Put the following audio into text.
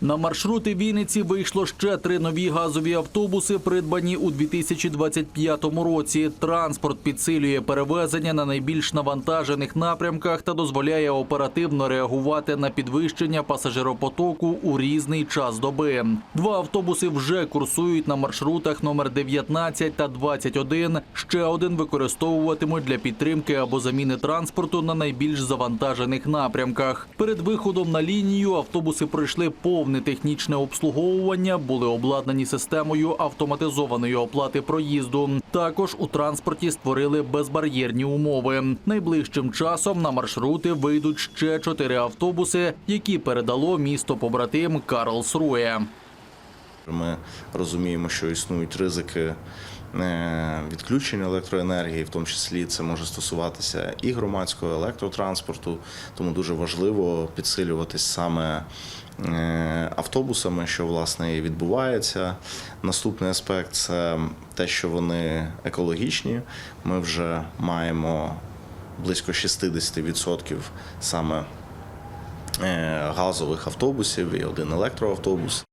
На маршрути Вінниці вийшло ще три нові газові автобуси, придбані у 2025 році. Транспорт підсилює перевезення на найбільш навантажених напрямках та дозволяє оперативно реагувати на підвищення пасажиропотоку у різний час доби. Два автобуси вже курсують на маршрутах номер 19 та 21. Ще один використовуватимуть для підтримки або заміни транспорту на найбільш завантажених напрямках. Перед виходом на лінію автобуси пройшли повне технічне обслуговування, були обладнані системою автоматизованої оплати проїзду. Також у транспорті створили безбар'єрні умови. Найближчим часом на маршрути вийдуть ще чотири автобуси, які передало місто побратим Карлсрує. Ми розуміємо, що існують ризики е, відключення електроенергії, в тому числі це може стосуватися і громадського електротранспорту, тому дуже важливо підсилюватись саме е, автобусами, що власне і відбувається. Наступний аспект це те, що вони екологічні. Ми вже маємо близько 60% саме е, газових автобусів і один електроавтобус.